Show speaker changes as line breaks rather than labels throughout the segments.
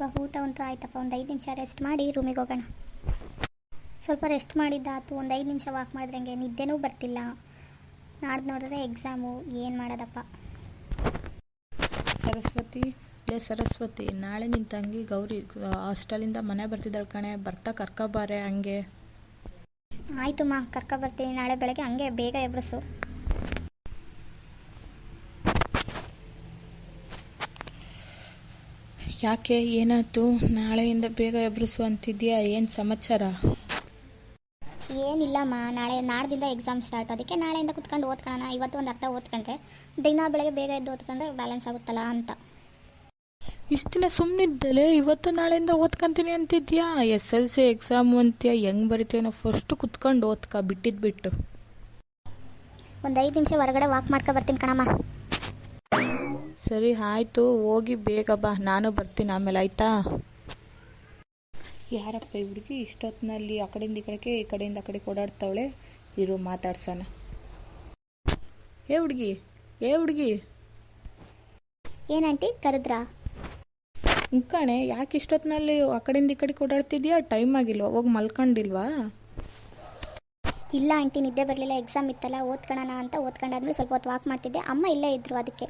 ಬಾ ಊಟ ಅಂತೂ ಆಯ್ತಪ್ಪ ಒಂದು ಐದು ನಿಮಿಷ ರೆಸ್ಟ್ ಮಾಡಿ ರೂಮಿಗೆ ಹೋಗೋಣ. ಸ್ವಲ್ಪ ರೆಸ್ಟ್ ಮಾಡಿದ್ದಾತು ಒಂದು ಐದು ನಿಮಿಷ ವಾಕ್ ಮಾಡಿದ್ರೆ ಹಂಗೆ ನಿದ್ದೆನೂ ಬರ್ತಿಲ್ಲ. ನಾಡ್ದು ನೋಡಿದ್ರೆ ಎಕ್ಸಾಮು ಏನು ಮಾಡೋದಪ್ಪ.
ಸರಸ್ವತಿ ಲೇ ಸರಸ್ವತಿ ನಾಳೆ ನಿನ್ನ ತಂಗಿ ಗೌರಿ ಹಾಸ್ಟೆಲಿಂದ ಮನೆ ಬರ್ತಿದ್ದಾಳೆ ಕಣೆ ಬರ್ತಾ ಕರ್ಕೊಬಾರೆ ಹಂಗೆ.
ಆಯಿತು ಮಾ ಕರ್ಕೊ ಬರ್ತೀನಿ ನಾಳೆ ಬೆಳಗ್ಗೆ ಹಂಗೆ ಬೇಗ ಎಬ್ರಿಸು.
ಯಾಕೆ ಏನಾಯ್ತು? ನಾಳೆಯಿಂದ ಬೇಗ ಎಬ್ರಿಸು ಅಂತಿದ್ಯಾ ಏನು ಸಮಾಚಾರ?
ಏನಿಲ್ಲಮ್ಮ ನಾಳೆ ನಾಡ್ದಿಂದ ಎಕ್ಸಾಮ್ ಸ್ಟಾರ್ಟ್ ಅದಕ್ಕೆ ನಾಳೆಯಿಂದ ಕುತ್ಕೊಂಡು ಓದ್ಕೊಳ್ಳೋಣ. ಇವತ್ತು ಒಂದು ಅರ್ಧ ಓದ್ಕೊಂಡ್ರೆ ದಿನ ಬೆಳಗ್ಗೆ ಬೇಗ ಎದ್ದು ಓದ್ಕೊಂಡ್ರೆ ಬ್ಯಾಲೆನ್ಸ್ ಆಗುತ್ತಲ್ಲ ಅಂತ.
ಇಷ್ಟು ದಿನ ಸುಮ್ಮನಿದ್ದಲೆ ಇವತ್ತು ನಾಳೆಯಿಂದ ಓದ್ಕೊಂತೀನಿ ಅಂತಿದ್ಯಾ? ಎಸ್ ಎಲ್ ಸಿ ಎಕ್ಸಾಮ್ ಅಂತ್ಯಾ? ಹೆಂಗೆ ಬರಿತೀನೋ ಫಸ್ಟ್ ಕುತ್ಕೊಂಡು ಓದ್ಕ ಬಿಟ್ಟಿದ್ದು ಬಿಟ್ಟು.
ಒಂದು ಐದು ನಿಮಿಷ ಹೊರಗಡೆ ವಾಕ್ ಮಾಡ್ಕೊ ಬರ್ತೀನಿ ಕಣಮ್ಮ.
ಸರಿ ಆಯಿತು ಹೋಗಿ ಬೇಗ ಬಾ. ನಾನು ಬರ್ತೀನಿ ಆಮೇಲೆ ಆಯಿತಾ? ಯಾರಪ್ಪ ಈ ಹುಡುಗಿ? ಇಷ್ಟೊತ್ತಿನಲ್ಲಿ ಆ ಕಡೆಯಿಂದ ಈ ಕಡೆಗೆ ಈ ಕಡೆಯಿಂದ ಆ ಕಡೆಗೆ ಓಡಾಡ್ತಾವಳೆ. ಇರು ಮಾತಾಡ್ಸೋಣ. ಏ ಹುಡುಗಿ ಏ ಹುಡುಗಿ?
ಏನಂಟಿ ಕರೆದ್ರಾ?
ಕಣೆ ಯಾಕೆ ಇಷ್ಟೊತ್ತಿನಲ್ಲಿ ಆ ಕಡೆಯಿಂದ ಈ ಕಡೆಗೆ ಓಡಾಡ್ತಿದ್ಯಾ? ಟೈಮ್ ಆಗಿಲ್ವಾ? ಹೋಗಿ ಮಲ್ಕೊಂಡಿಲ್ವಾ?
ಇಲ್ಲ ಆಂಟಿ ನಿದ್ದೆ ಬರಲಿಲ್ಲ. ಎಕ್ಸಾಮ್ ಇತ್ತಲ್ಲ ಓದ್ಕೊಳ್ಳೋಣ ಅಂತ ಓದ್ಕೊಂಡಾದ್ಮೇಲೆ ಸ್ವಲ್ಪ ಹೊತ್ತು ವಾಕ್ ಮಾಡ್ತಿದ್ದೆ. ಅಮ್ಮ ಇಲ್ಲೇ ಇದ್ರು ಅದಕ್ಕೆ.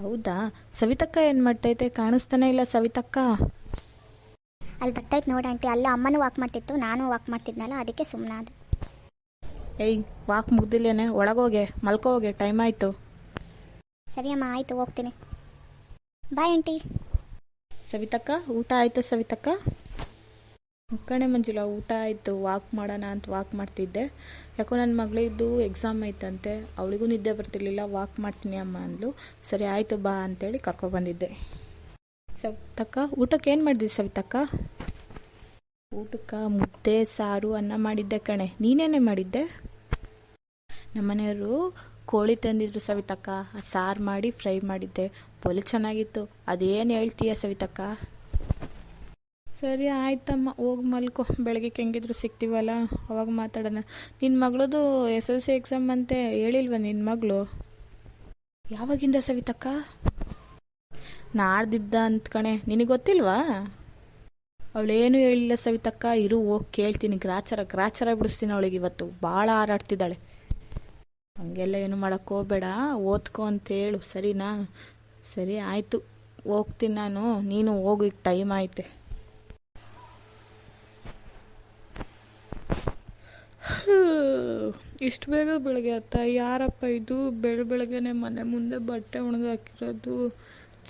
ಹೌದಾ? ಸವಿತಕ್ಕ ಏನು ಮಾಡ್ತೈತೆ? ಕಾಣಿಸ್ತಾನೆ ಇಲ್ಲ ಸವಿತಕ್ಕ.
ಅಲ್ಲಿ ಬರ್ತೈತೆ ನೋಡಿ ಆಂಟಿ. ಅಲ್ಲ ಅಮ್ಮನೂ ವಾಕ್ ಮಾಡ್ತಿತ್ತು ನಾನು ವಾಕ್ ಮಾಡ್ತಿದ್ನಲ್ಲ ಅದಕ್ಕೆ ಸುಮ್ಮನಾದೆ
ಏಯ್ ವಾಕ್ ಮುಗ್ದಿಲ್ಲೇನೆ? ಒಳಗೋಗೆ ಮಲ್ಕೋ ಹೋಗೆ ಟೈಮ್ ಆಯಿತು.
ಸರಿ ಅಮ್ಮ ಆಯಿತು ಹೋಗ್ತೀನಿ. Bye aunty.
ಸವಿತಕ್ಕ ಊಟ ಆಯ್ತಾ ಸವಿತಕ್ಕ? ಕಣೆ ಮಂಜುಳ, ಊಟ ಆಯಿತು ವಾಕ್ ಮಾಡೋಣ ಅಂತ ವಾಕ್ ಮಾಡ್ತಿದ್ದೆ. ಯಾಕೋ ನನ್ನ ಮಗಳಿದ್ದು ಎಕ್ಸಾಮ್ ಐತಂತೆ ಅವಳಿಗೂ ನಿದ್ದೆ ಬರ್ತಿರ್ಲಿಲ್ಲ ವಾಕ್ ಮಾಡ್ತೀನಿ ಅಮ್ಮ ಅಂದ್ಲು. ಸರಿ, ಆಯಿತು, ಬಾ ಅಂತೇಳಿ ಕರ್ಕೊಬಂದಿದ್ದೆ ಸವಿತಕ್ಕ, ಊಟಕ್ಕೆ ಏನು ಮಾಡಿದ್ವಿ ಸವಿತಕ್ಕ? ಊಟಕ್ಕೆ ಮುದ್ದೆ, ಸಾರು, ಅನ್ನ ಮಾಡಿದ್ದೆ ಕಣೆ. ನೀನೇನೇ ಮಾಡಿದ್ದೆ? ನಮ್ಮನೆಯವರು ಕೋಳಿ ತಂದಿದ್ರು ಸವಿತಕ್ಕ. ಆ ಸಾರು ಮಾಡಿ, ಫ್ರೈ ಮಾಡಿದ್ದೆ. ಬೊಲೆ ಚೆನ್ನಾಗಿತ್ತು. ಅದೇನು ಹೇಳ್ತೀಯ ಸವಿತಕ್ಕ? ಸರಿ ಆಯ್ತಮ್ಮ, ಹೋಗಿ ಮಲ್ಕೋ. ಬೆಳಗ್ಗೆ ಹೆಂಗಿದ್ರು ಸಿಗ್ತೀವಲ್ಲ ಅವಾಗ ಮಾತಾಡೋಣ. ನಿನ್ನ ಮಗಳದು ಎಸ್ ಎಲ್ ಸಿ ಎಕ್ಸಾಮ್ ಅಂತೆ ಹೇಳಿಲ್ವ ನಿನ್ನ ಮಗಳು? ಯಾವಾಗಿಂದ ಸವಿತಕ್ಕ? ನಾಡ್ದಿದ್ದ ಅಂತ ಕಣೆ, ನಿನಗೆ ಗೊತ್ತಿಲ್ವಾ? ಅವಳೇನು ಹೇಳಿಲ್ಲ ಸವಿತಕ್ಕ, ಇರು, ಹೋಗಿ ಕೇಳ್ತೀನಿ, ಗ್ರಾಚಾರ ಗ್ರಾಚಾರ ಬಿಡಿಸ್ತೀನಿ ಅವಳಿಗೆ ಇವತ್ತು. ಭಾಳ ಹಾರಾಡ್ತಿದ್ದಾಳೆ. ಹಂಗೆಲ್ಲ ಏನು ಮಾಡಕ್ಕೆ ಹೋಗ್ಬೇಡ, ಓದ್ಕೋ ಅಂತ ಹೇಳು, ಸರಿನಾ? ಸರಿ, ಆಯಿತು. ಹೋಗ್ತೀನಿ ನಾನು. ನೀನು ಹೋಗಿ ಟೈಮ್ ಐತೆ ಇಷ್ಟು ಬೇಗ ಬೆಳಗ್ಗೆ ಅತ್ತ ಯಾರಪ್ಪ ಇದು? ಬೆಳ ಬೆಳಗ್ಗೆನೆ ಮನೆ ಮುಂದೆ ಬಟ್ಟೆ ಒಣಗಾಕಿರೋದು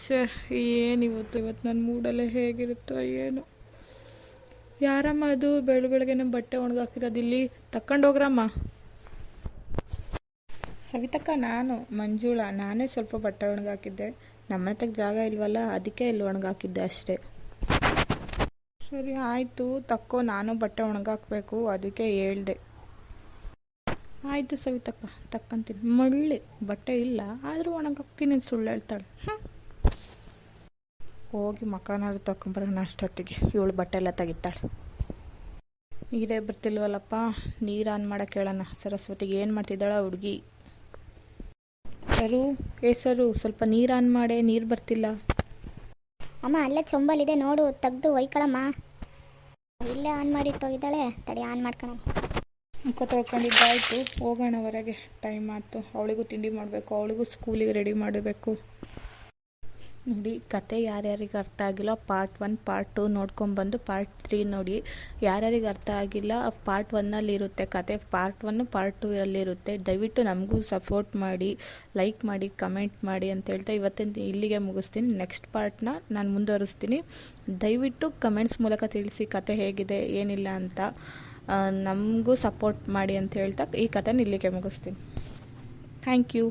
ಛೇ, ಏನು ಇವತ್ತು? ಇವತ್ತು ನನ್ನ ಮೂಡಲ್ಲೇ ಹೇಗಿರುತ್ತೋ ಏನು. ಯಾರಮ್ಮ ಅದು? ಬೆಳ ಬೆಳಗ್ಗೆನೆ ಬಟ್ಟೆ ಒಣಗಾಕಿರೋದು ಇಲ್ಲಿ. ತಕೊಂಡೋಗ್ರಮ್ಮ ಸವಿತಕ್ಕ, ನಾನು, ಮಂಜುಳಾ, ನಾನೇ ಸ್ವಲ್ಪ ಬಟ್ಟೆ ಒಣಗಾಕಿದ್ದೆ ನಮ್ಮ ಹತ್ರಕ್ಕೆ ಜಾಗ ಇಲ್ವಲ್ಲ, ಅದಕ್ಕೆ ಇಲ್ಲಿ ಒಣಗಾಕಿದ್ದೆ ಅಷ್ಟೇ. ಸರಿ, ಆಯಿತು. ತಕ್ಕೋ, ನಾನು ಬಟ್ಟೆ ಒಣಗಾಕಬೇಕು ಅದಕ್ಕೆ ಹೇಳ್ದೆ. ಆಯಿತು ಸವಿತಪ್ಪ, ತಕ್ಕಂತೀನಿ. ಮಳ್ಳಿ, ಬಟ್ಟೆ ಇಲ್ಲ, ಆದರೂ ಒಣಗಾಕ್ತೀನಿ ಸುಳ್ಳು ಹೇಳ್ತಾಳೆ. ಹ್ಞೂ ಹೋಗಿ ಮಕ್ಕನಾದ್ರು ತಗೊಂಬರೋಣ ಅಷ್ಟೊತ್ತಿಗೆ. ಇವಳು ಬಟ್ಟೆ ಎಲ್ಲ ತೆಗಿತಾಳೆ. ನೀರೇ ಬರ್ತಿಲ್ವಲ್ಲಪ್ಪ? ನೀರು ಆನ್ ಮಾಡೋಕೆ ಹೇಳೋಣ. ಸರಸ್ವತಿಗೆ ಏನು ಮಾಡ್ತಿದ್ದಾಳ ಹುಡುಗಿ. ಸರು, ಏ ಸರು, ಸ್ವಲ್ಪ ನೀರು ಆನ್ ಮಾಡೆ, ನೀರು ಬರ್ತಿಲ್ಲ.
ಅಮ್ಮ, ಅಲ್ಲೇ ಚೊಂಬಲಿದೆ ನೋಡು, ತೆಗ್ದು ಒಯ್ಕೊಳಮ್ಮ. ಇಲ್ಲೇ ಆನ್ ಮಾಡಿಟ್ಟು ಹೋಗಿದ್ದಾಳೆ ತಡಿ ಆನ್ ಮಾಡ್ಕೊಳ
ಮುಖ ತೊಳ್ಕೊಂಡಿದ್ದಾಯಿತು. ಹೋಗೋಣ ಹೊರಗೆ. ಟೈಮ್ ಆಯಿತು. ಅವಳಿಗೂ ತಿಂಡಿ ಮಾಡಬೇಕು. ಅವಳಿಗೂ ಸ್ಕೂಲಿಗೆ ರೆಡಿ ಮಾಡಬೇಕು ನೋಡಿ, ಕತೆ ಯಾರ್ಯಾರಿಗೆ ಅರ್ಥ ಆಗಿಲ್ಲ. ಪಾರ್ಟ್ ಒನ್ ಪಾರ್ಟ್ ಟು ನೋಡ್ಕೊಂಬಂದು ಪಾರ್ಟ್ ತ್ರೀ ನೋಡಿ ಯಾರ್ಯಾರಿಗೆ ಅರ್ಥ ಆಗಿಲ್ಲ. ಪಾರ್ಟ್ ಒನ್ನಲ್ಲಿ ಇರುತ್ತೆ ಕತೆ. ಪಾರ್ಟ್ ಒನ್ನು ಪಾರ್ಟ್ ಟೂ ಇರುತ್ತೆ. ದಯವಿಟ್ಟು ನಮಗೂ ಸಪೋರ್ಟ್ ಮಾಡಿ ಲೈಕ್ ಮಾಡಿ ಕಮೆಂಟ್ ಮಾಡಿ ಅಂತ ಹೇಳ್ತಾ ಇವತ್ತಿನ ಇಲ್ಲಿಗೆ ಮುಗಿಸ್ತೀನಿ. ನೆಕ್ಸ್ಟ್ ಪಾರ್ಟ್ನ ನಾನು ಮುಂದುವರಿಸ್ತೀನಿ. ದಯವಿಟ್ಟು ಕಮೆಂಟ್ಸ್ ಮೂಲಕ ತಿಳಿಸಿ ಕತೆ ಹೇಗಿದೆ, ಏನಿಲ್ಲ ಅಂತ. ನಮಗೂ ಸಪೋರ್ಟ್ ಮಾಡಿ ಅಂತ ಹೇಳ್ತಾ ಈ ಕಥೆನ ಇಲ್ಲಿಗೆ ಮುಗಿಸ್ತೀನಿ. Thank you